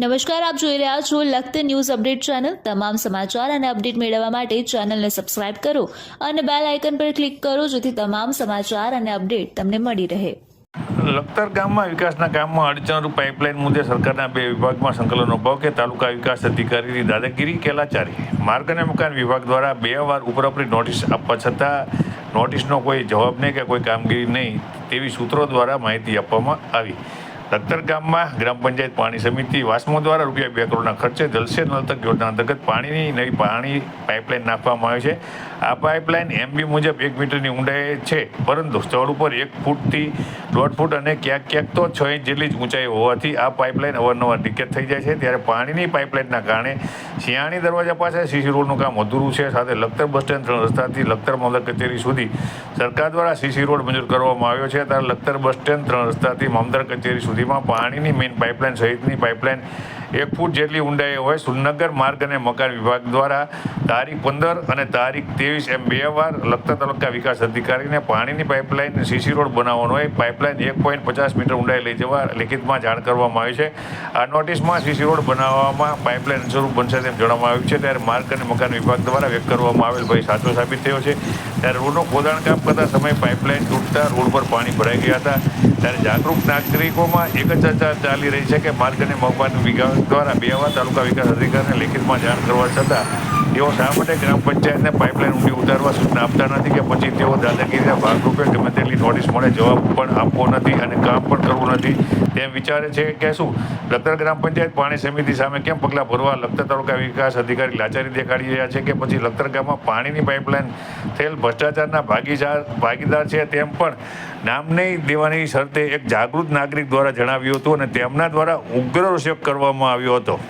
નમસ્કાર, આપ જોઈ રહ્યા છો લખત ન્યૂઝ અપડેટ ચેનલ. તમામ સમાચાર અને અપડેટ મેળવવા માટે ચેનલને સબસ્ક્રાઇબ કરો અને બેલ આઇકન પર ક્લિક કરો જેથી તમામ સમાચાર અને અપડેટ તમને મળી રહે. લખતર ગામમાં વિકાસના કામમાં અડચણરૂપ પાઇપલાઇન મુદ્દે સરકારના બે વિભાગમાં સંકલનનો ભાવ કે તાલુકા વિકાસ અધિકારીની દાદાગીરી કેલાચારી. માર્ગ અને મકાન વિભાગ દ્વારા બે વાર ઉપરાપરી નોટિસ આપવા છતાં નોટિસનો કોઈ જવાબ નહીં કે કોઈ કામગીરી નહીં તેવી સૂત્રો દ્વારા માહિતી આપવામાં આવી. લખતર ગામમાં ગ્રામ પંચાયત પાણી સમિતિ વાસ્મો દ્વારા રૂપિયા બે કરોડના ખર્ચે જલસે નળ યોજના અંતર્ગત પાણીની નવી પાણી પાઇપલાઇન નાખવામાં આવી છે. આ પાઇપલાઇન એમબી મુજબ એક મીટરની ઊંડાઈ છે, પરંતુ સ્થળ ઉપર એક ફૂટથી દોઢ ફૂટ અને ક્યાંક ક્યાંક તો છ ઇંચ જેટલી જ ઊંચાઈ હોવાથી આ પાઇપલાઇન અવારનવાર લીકેજ થઈ જાય છે. ત્યારે પાણીની પાઇપલાઇનના કારણે શિયાળી દરવાજા પાસે સીસી રોડનું કામ અધૂરું છે. સાથે લખતર બસ સ્ટેન્ડ ત્રણ રસ્તાથી લખતર મામલત કચેરી સુધી સરકાર દ્વારા સીસી રોડ મંજૂર કરવામાં આવ્યો છે. ત્યારે લખતર બસ સ્ટેન્ડ ત્રણ રસ્તાથી મામદાર કચેરી સુધીમાં પાણીની મેઇન પાઇપલાઇન સહિતની પાઇપલાઇન એક ફૂટ જેટલી ઊંડાઈ હોય સુરનગર માર્ગ અને મકાન વિભાગ દ્વારા તારીખ પંદર અને તારીખ ત્રેવીસ એમ બે વાર લગતા તાલુકા વિકાસ અધિકારીને પાણીની પાઇપલાઇન સીસી રોડ બનાવવાનો હોય. પાઇપલાઇન એક પોઈન્ટ પચાસ મીટર ઊંડાઈ લઈ જવા લેખિતમાં જાણ કરવામાં આવી છે. આ નોટિસમાં સીસી રોડ બનાવવામાં પાઇપલાઇન સ્વરૂપ બનશે તેમ જણાવવામાં આવ્યું છે. ત્યારે માર્ગ અને મકાન વિભાગ દ્વારા વ્યક્ત કરવામાં આવેલ ભય સાચો સાબિત થયો છે. ત્યારે રોડનું ખોદાણ કામ કરતા સમયે પાઇપલાઇન તૂટતા રોડ પર પાણી ભરાઈ ગયા હતા. ત્યારે જાગૃત નાગરિકોમાં એક જ ચર્ચા ચાલી રહી છે કે માર્ગ અને મકાન વિભાગ દ્વારા બેવા તાલુકા વિકાસ અધિકારીને લેખિતમાં જાણ કરવા છતાં તેઓ શા માટે ગ્રામ પંચાયતને પાઇપલાઇન ઊંડી ઉતારવા સૂચના આપતા નથી કે પછી તેઓ દાદાગીરીના ભાગરૂપે ગમે તેટલી નોટિસ મળે, જવાબ પણ આપવો નથી અને કામ પણ કરવું નથી. તેમ વિચારે છે કે શું? લખતર ગ્રામ પંચાયત પાણી સમિતિ સામે કેમ પગલાં ભરવા લખતર તાલુકા વિકાસ અધિકારી લાચારી દેખાડી રહ્યા છે કે પછી લખતર ગામમાં પાણીની પાઇપલાઇન થયેલ ભ્રષ્ટાચારના ભાગીદાર ભાગીદાર છે તેમ પણ નામ નહીં દેવાની શરતે એક જાગૃત નાગરિક દ્વારા જણાવ્યું હતું અને તેમના દ્વારા ઉગ્ર રોષ કરવામાં આવ્યો હતો.